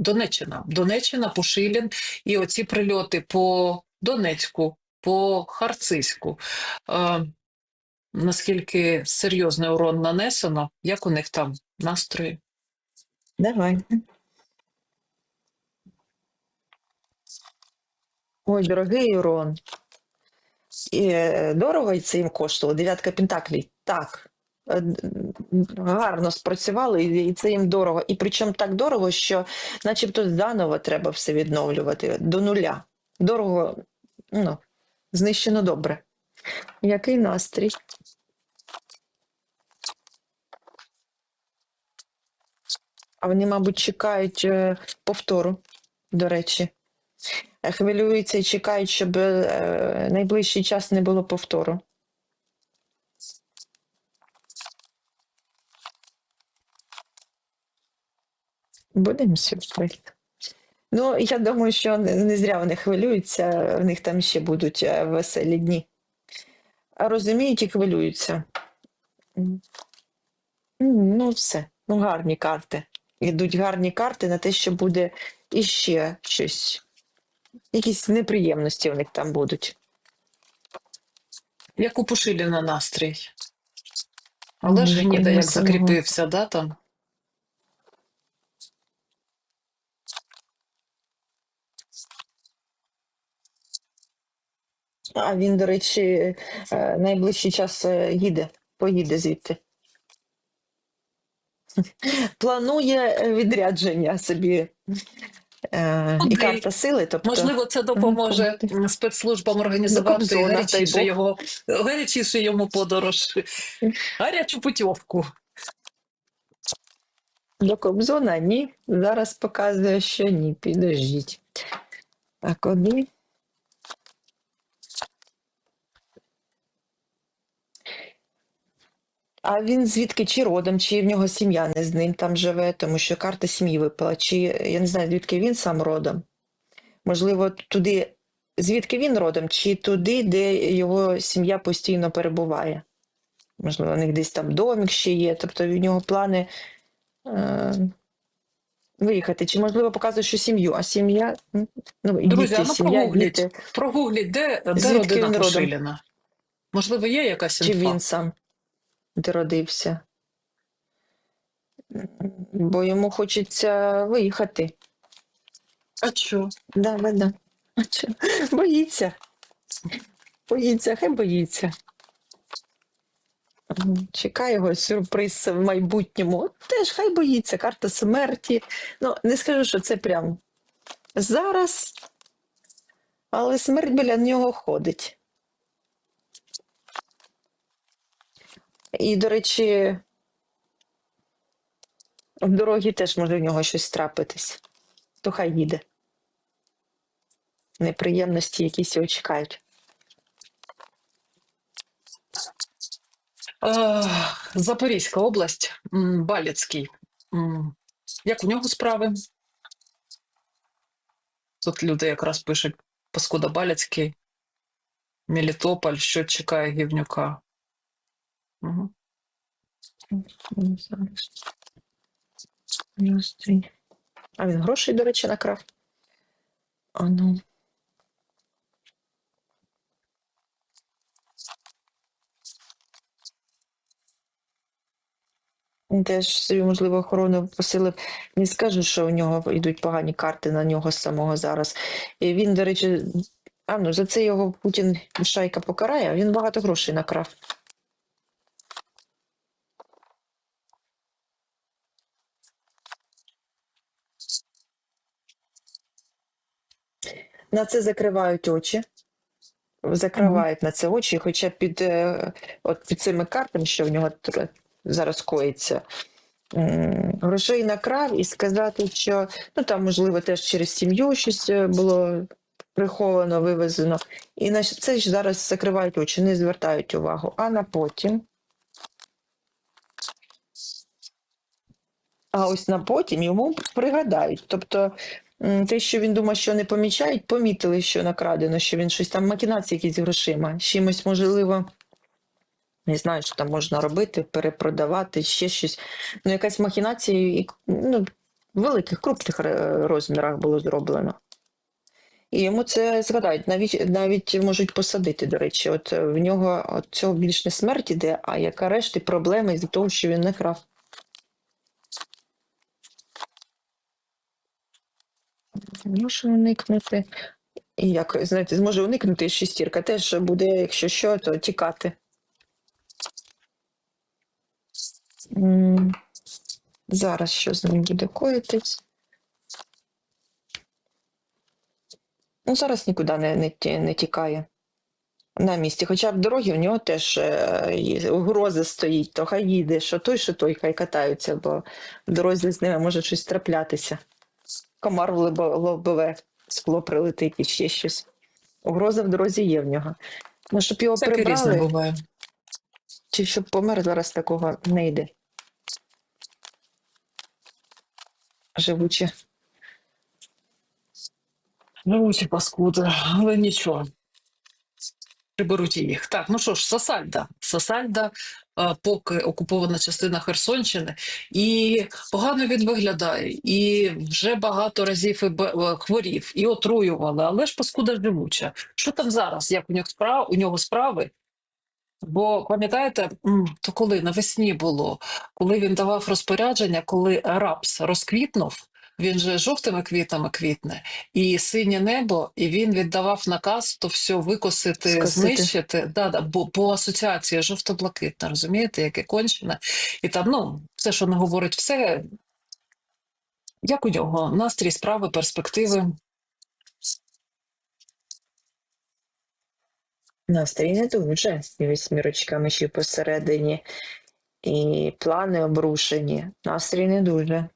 Донеччина. Донеччина, Пушилін і оці прильоти по Донецьку, по Харциську. Е, наскільки серйозний урон нанесено, як у них там настрої? Давай. Ой, дорогий урон. Е, дорого це їм. Дев'ятка пентаклей. Так. Е, Гарно спрацювали, і це їм дорого. І причому так дорого, що начебто заново треба все відновлювати до нуля. Дорого, ну, знищено добре. Який настрій? А вони, мабуть, чекають е, повтору, до речі. Е, Хвилюються і чекають, щоб найближчий час не було повтору. Будемо сюрприз. Ну, я думаю, що не зря вони хвилюються, в них там ще будуть е, веселі дні. Розуміють і хвилюються. Ну, все. Ну, гарні карти. Ідуть гарні карти на те, що буде іще щось. Якісь неприємності в них там будуть. Як у Пушиліна настрій? Але ж Гніда як закріпився, да, там? А він, до речі, е, найближчий час е, їде, поїде звідти. Планує е, відрядження собі. Е, І карта сили, тобто Можливо, це допоможе куди? спецслужбам організувати гарячіше, його, гарячіше йому подорож. Гарячу путівку. до Кобзона ні. Зараз показує, що ні. Підождіть. А куди? А він звідки чи родом, чи в нього сім'я не з ним там живе, тому що карта сім'ї випала, чи я не знаю, звідки він сам родом. Можливо, туди, звідки він родом, чи туди, де його сім'я постійно перебуває. Можливо, у них десь там домик ще є, тобто в нього плани е, виїхати. Чи можливо показує, що сім'ю, а сім'я, ну, Друзі, діти, а ну сім'я, прогугліть. діти, Прогугліть, де, де Звідки родина родом? Можливо, є якась чи він сам де родився. Бо йому хочеться виїхати. А що? Да, да, да. А чо? Боїться. Боїться, хай боїться. Чекає його сюрприз в майбутньому. От Теж хай боїться. Карта смерті. Ну, не скажу, що це прям зараз, але смерть біля нього ходить. І, до речі, в дорогі теж може в нього щось трапитись. То хай їде. Неприємності якісь його чекають. Е, Запорізька область, Баліцький. Як у нього справи? Тут люди якраз пишуть Паскуда Баліцький, Мелітополь, що чекає гівнюка. Ну, А він грошей, до речі, накрав. А ну. Він Теж собі, можливо, охорону посилив. Не скажу, що у нього йдуть погані карти на нього самого зараз. І він, до речі, а ну за це його Путін шайка покарає, він багато грошей накрав. На це закривають очі. Закривають на це очі, хоча під, е, от під цими картами, що в нього зараз коїться, грошей накрав і сказати, що ну там, можливо, теж через сім'ю щось е, було приховано, вивезено. І на це ж зараз закривають очі, не звертають увагу. А на потім. А ось на потім йому пригадають. Тобто те, що він думав, що не помічають, помітили, що накрадено, що він щось там макінації якісь грошима. Чимось, можливо, не знаю, що там можна робити, перепродавати, ще щось. Ну, якась махінація, ну, в великих, крупних е, розмірах було зроблено. І йому це згадають, навіть навіть можуть посадити, до речі. От е, в нього от цього більш не смерть іде, а яка решти проблеми з того, що він не крав. Може уникнути. І як, знаєте, зможе уникнути і шестірка. Теж буде, якщо що, то тікати. Зараз що з ним буде коїтись? Ну, зараз нікуди не, не, не тікає на місці. Хоча б дороги в нього теж е, угроза стоїть, то хай їде, що той, що той, хай катаються, бо в дорозі з ними може щось траплятися. Комар в лобове скло прилетить і ще щось. Угроза в дорозі є в нього. Ну, щоб його Всяке різне прибрали, буває. чи щоб помер, зараз такого не йде. Живуче. Живучі паскуди, але нічого. Приберуть їх. Так, ну що ж, Сосальда. Сосальда, е, поки окупована частина Херсонщини, і погано він виглядає, і вже багато разів і е, хворів, і отруювали, але ж паскуда живуча. Що там зараз? Як у нього справ, у нього справи? Бо пам'ятаєте, то коли навесні було, коли він давав розпорядження, коли рапс розквітнув, він же жовтими квітами квітне, і синє небо, і він віддавав наказ то все викосити, Скосити. знищити. Да, да, бо по асоціації жовто-блакитна, розумієте, яке кончене. І там, ну, все, що не говорить, все. Як у нього настрій, справи, перспективи. Настрій не дуже з вісьмірочками ще посередині. І плани обрушені. Настрій не дуже.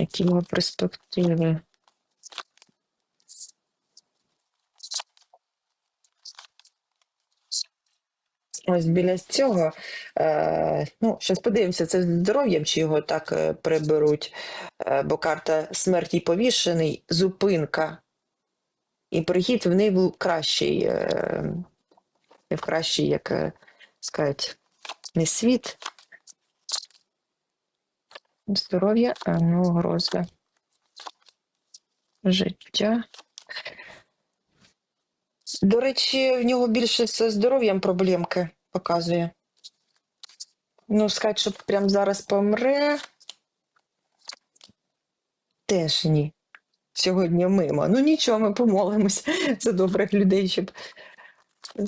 Які його перспективи? Ось біля цього, е, ну, зараз подивимося, це здоров'ям, чи його так е, приберуть, е, бо карта смерті повішений, зупинка. І прихід в неї був кращий, е, в кращий, як е, сказати, не світ. Здоров'я, а гроза. Життя. До речі, в нього більше з здоров'ям проблемки показує. Ну, сказати, що прямо зараз помре. Теж ні. Сьогодні мимо. Ну нічого, ми помолимось за добрих людей, щоб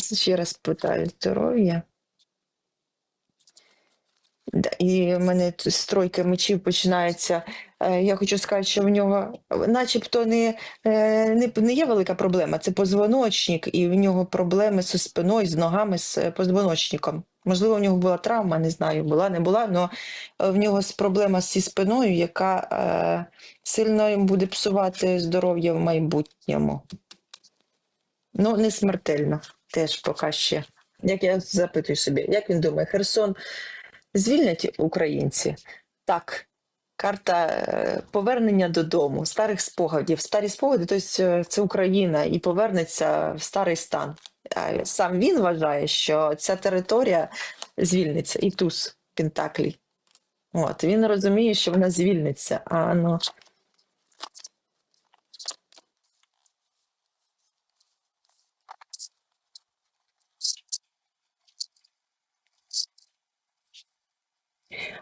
ще раз питаю здоров'я. І в мене тройки мечів починається. Е, Я хочу сказати, що в нього начебто не, е, не, не є велика проблема. Це позвоночник, і в нього проблеми зі спиною, з ногами, з е, позвоночником. Можливо, в нього була травма, не знаю, була, не була, але в нього проблема зі спиною, яка е, сильно їм буде псувати здоров'я в майбутньому. Ну, не смертельно, теж поки ще. Як я запитую собі, як він думає, Херсон звільнять українці? Так. Карта е, повернення додому, старих спогадів. Старі спогади, тобто це Україна і повернеться в старий стан. Сам він вважає, що ця територія звільниться, і туз Пентаклі. От, він розуміє, що вона звільниться. А ну,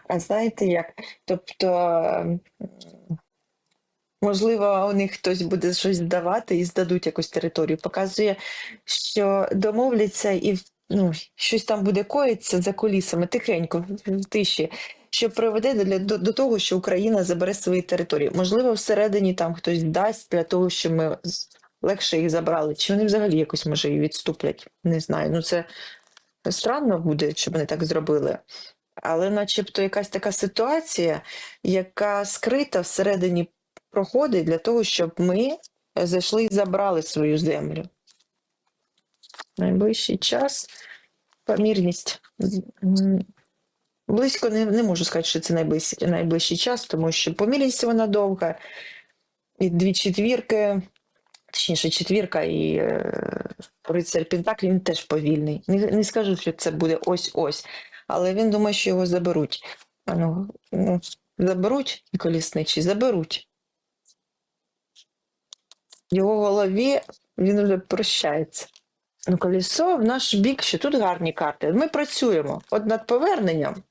А знаєте як? Тобто, можливо, у них хтось буде щось здавати і здадуть якусь територію. Показує, що домовляться і ну, щось там буде коїться за кулісами, тихенько, в- тиші, що приведе до, до, до того, що Україна забере свої території. Можливо, всередині там хтось дасть для того, щоб ми легше їх забрали. Чи вони взагалі якось може і відступлять? Не знаю. Ну це странно буде, щоб вони так зробили. Але начебто якась така ситуація, яка скрита всередині проходить для того, щоб ми зайшли і забрали свою землю. Найближчий час помірність. Близько не, не можу сказати, що це найближчий, найближчий час, тому що помірність вона довга, і дві четвірки, точніше, четвірка і е, рицарь Пентаклі, він теж повільний. Не, не скажу, що це буде ось-ось, але він думає, що його заберуть. Ну, ну, заберуть і колісничий, заберуть. В його голові він вже прощається. Ну, колесо в наш бік, що тут гарні карти. Ми працюємо от над поверненням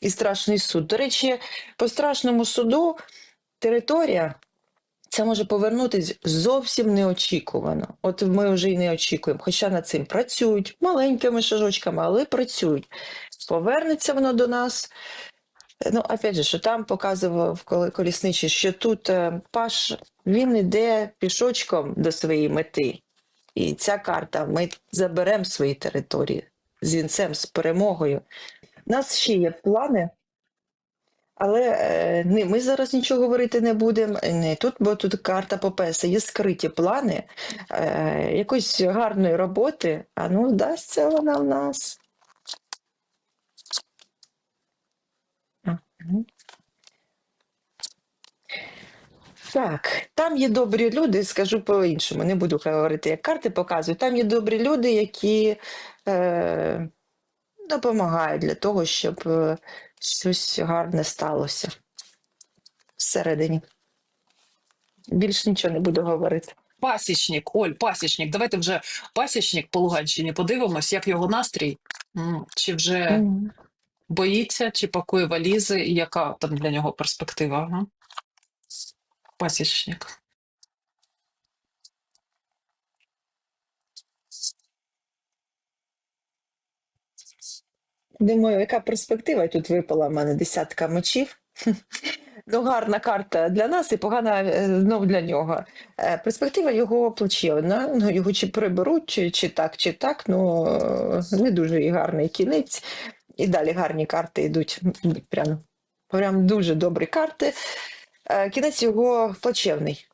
і страшний суд. До речі, по страшному суду територія це може повернутися зовсім неочікувано. От ми вже й не очікуємо, хоча над цим працюють маленькими шажочками, але працюють. Повернеться воно до нас. Ну, опять же, що там показував колісничий, що тут е, Паш він йде пішочком до своєї мети. І ця карта ми заберемо свої території з вінцем, з перемогою. У нас ще є плани, але е, не, ми зараз нічого говорити не будемо. Не тут, бо тут карта Попеса, є скриті плани е, якоїсь гарної роботи, а ну вдасться вона в нас. Так, там є добрі люди, скажу по-іншому, не буду говорити, як карти показують. Там є добрі люди, які е, допомагають для того, щоб е, щось гарне сталося всередині. Більш нічого не буду говорити. Пасічник, Оль, пасічник. Давайте вже пасічник по Луганщині подивимось, як його настрій. Чи вже боїться, чи пакує валізи, і яка там для нього перспектива? Ага. Пасічник. Думаю, яка перспектива тут випала в мене десятка мечів. Ну, гарна карта для нас і погана е, знов для нього. Е, Перспектива його плачевна. Ну, його чи приберуть, чи, чи так, чи так. Ну е, не дуже і гарний кінець. І далі гарні карти йдуть. Прям, прям дуже добрі карти. Кінець його плачевний.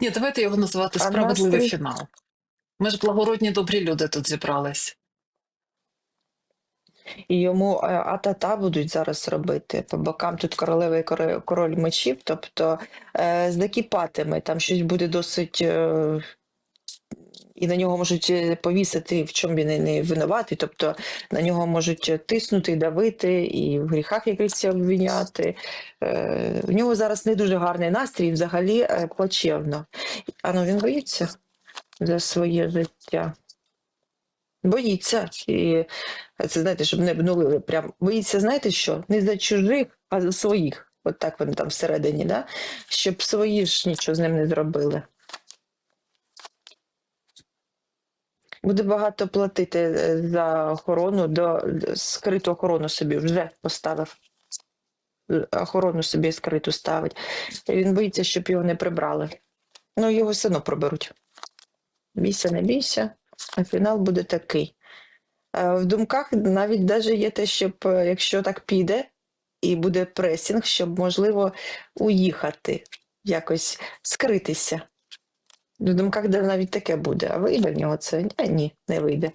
Ні, давайте його називати А справедливий настрій? фінал. Ми ж благородні добрі люди тут зібрались. І йому е, атата будуть зараз робити. По бокам тут королева і король мечів, тобто е, з докіпатами, там щось буде досить. Е, і на нього можуть повісити, в чому він не винуватий, тобто на нього можуть тиснути, давити і в гріхах якихось обвиняти. В нього зараз не дуже гарний настрій, взагалі плачевно. А ну він боїться за своє життя. Боїться. І це знаєте, щоб не обнулили. Прям боїться, знаєте що? Не за чужих, а за своїх. От так вони там всередині, да? щоб свої ж нічого з ним не зробили. Буде багато платити е, за охорону, до скриту охорону собі вже поставив. Е, Охорону собі скриту ставить. Він боїться, щоб його не прибрали. Ну, його одно проберуть. Бійся, не бійся, а фінал буде такий. Е, В думках навіть даже є те, щоб е, якщо так піде і буде пресінг, щоб можливо уїхати, якось скритися. В думках навіть таке буде, а вийде в нього це? Ні, ні, не вийде.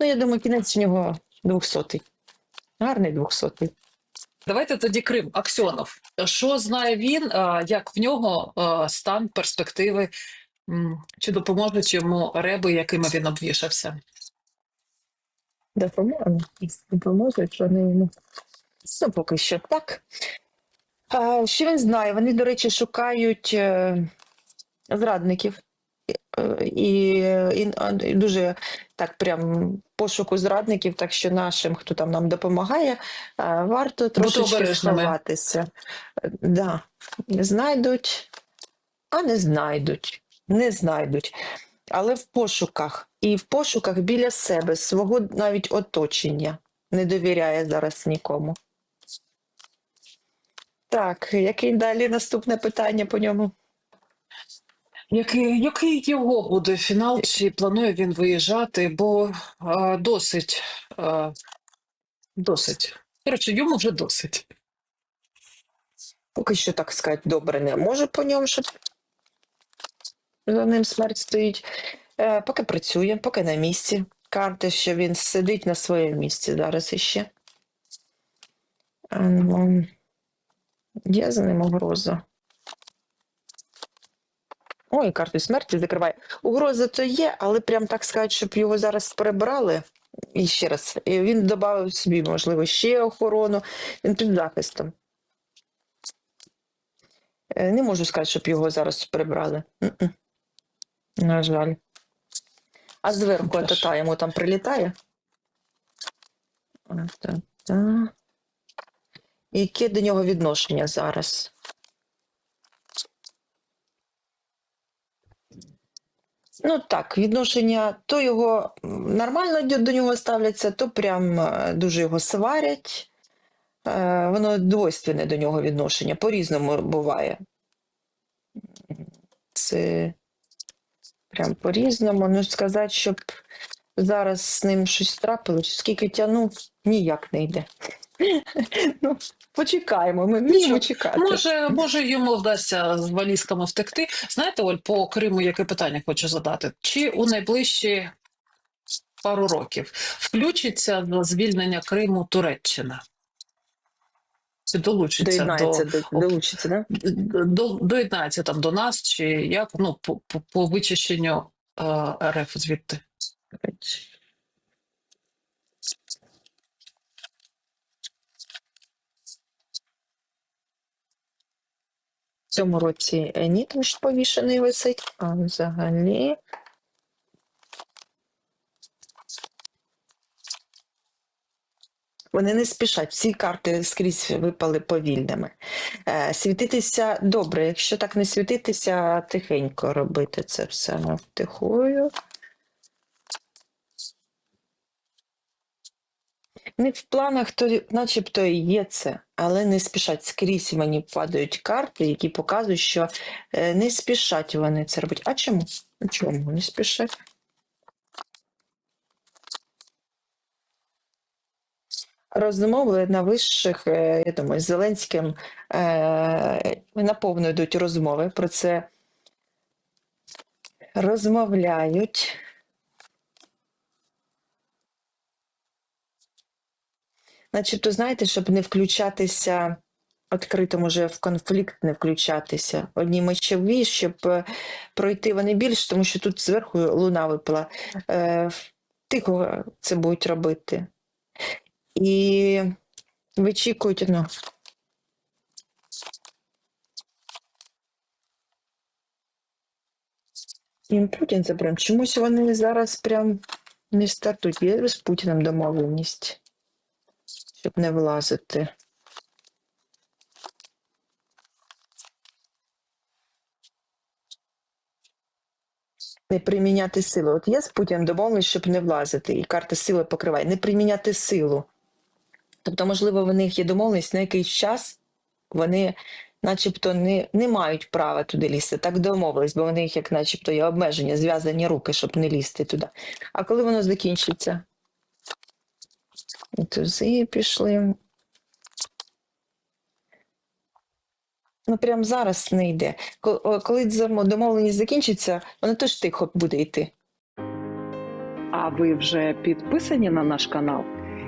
Ну, я думаю, кінець в нього двохсотий. Гарний двохсотий. Давайте тоді Крим, Аксьонов. Що знає він, як в нього стан, перспективи, чи допоможуть йому реби, якими він обвішався? Допоможе, допоможуть вони йому. Ну, поки що так. А, що він знає? Вони, до речі, шукають е, зрадників. Е, І, і, і дуже так прям пошуку зрадників, так що нашим, хто там нам допомагає, е, варто трошечки сховатися. Да. Знайдуть, а не знайдуть. Не знайдуть. Але в пошуках. І в пошуках біля себе, свого навіть оточення. Не довіряє зараз нікому. Так, який далі наступне питання по ньому? Який, який його буде фінал? Чи планує він виїжджати? Бо а, досить, а, досить. Коротше, йому вже досить. Поки що, так сказати, добре не можу по ньому, що за ним смерть стоїть. Е, поки працює, поки на місці. Карти, що він сидить на своєму місці зараз іще. А, ну, Є за ним угроза. Ой, карти смерті закриває. Угроза то є, але прям так сказати, щоб його зараз прибрали, І ще раз, він додав собі, можливо, ще охорону. Він під захистом. Е, Не можу сказати, щоб його зараз прибрали. М-м. На жаль. А зверху Теж. атата йому там прилітає. Атата. І Яке до нього відношення зараз? Ну так, відношення то його нормально до- до нього ставляться, то прям е, дуже його сварять. Е, Воно двойственне до нього відношення, по-різному буває. Це прям по-різному. Ну, сказати, щоб зараз з ним щось трапилось, скільки тягнув, ніяк не йде. Ну, почекаємо, ми вміємо чекати. Може, може йому вдасться з валізками втекти. Знаєте, Оль, по Криму яке питання хочу задати? Чи у найближчі пару років включиться до звільнення Криму Туреччина? Чи долучиться до, Доєднається, до, долучиться, да? до, доєднається там до нас, чи як ну, по, по, по вичищенню е, РФ звідти? В цьому році е, ні, тому що повішений висить, а взагалі. Вони не спішать, всі карти скрізь випали повільними. Е, світитися добре, якщо так не світитися, тихенько робити це все втихую. Них в планах то начебто і є це, але не спішать. Скрізь мені падають карти, які показують, що е, не спішать вони це робити. А чому? Чому не спішать? Розмови на вищих, е, я думаю, з Зеленським е, наповно йдуть розмови про це. Розмовляють. Начебто, знаєте, щоб не включатися відкрито, може, в конфлікт не включатися. Одні мечові, щоб е, пройти вони більш, тому що тут зверху луна випала. Тихо це будуть робити. І вичікують, ну. Їм Путін це чомусь вони зараз прям не стартують. Є з Путіним домовленість, щоб не влазити. Не приміняти силу. От є з Путіним домовленість, щоб не влазити, і карта сили покриває. Не приміняти силу. Тобто, можливо, в них є домовленість на якийсь час, вони начебто не, не мають права туди лізти. Так домовились, бо в них як начебто є обмеження, зв'язані руки, щоб не лізти туди. А коли воно закінчиться? І Тузи пішли. Ну, прямо зараз не йде. Коли домовленість закінчиться, воно теж тихо буде йти. А ви вже підписані на наш канал?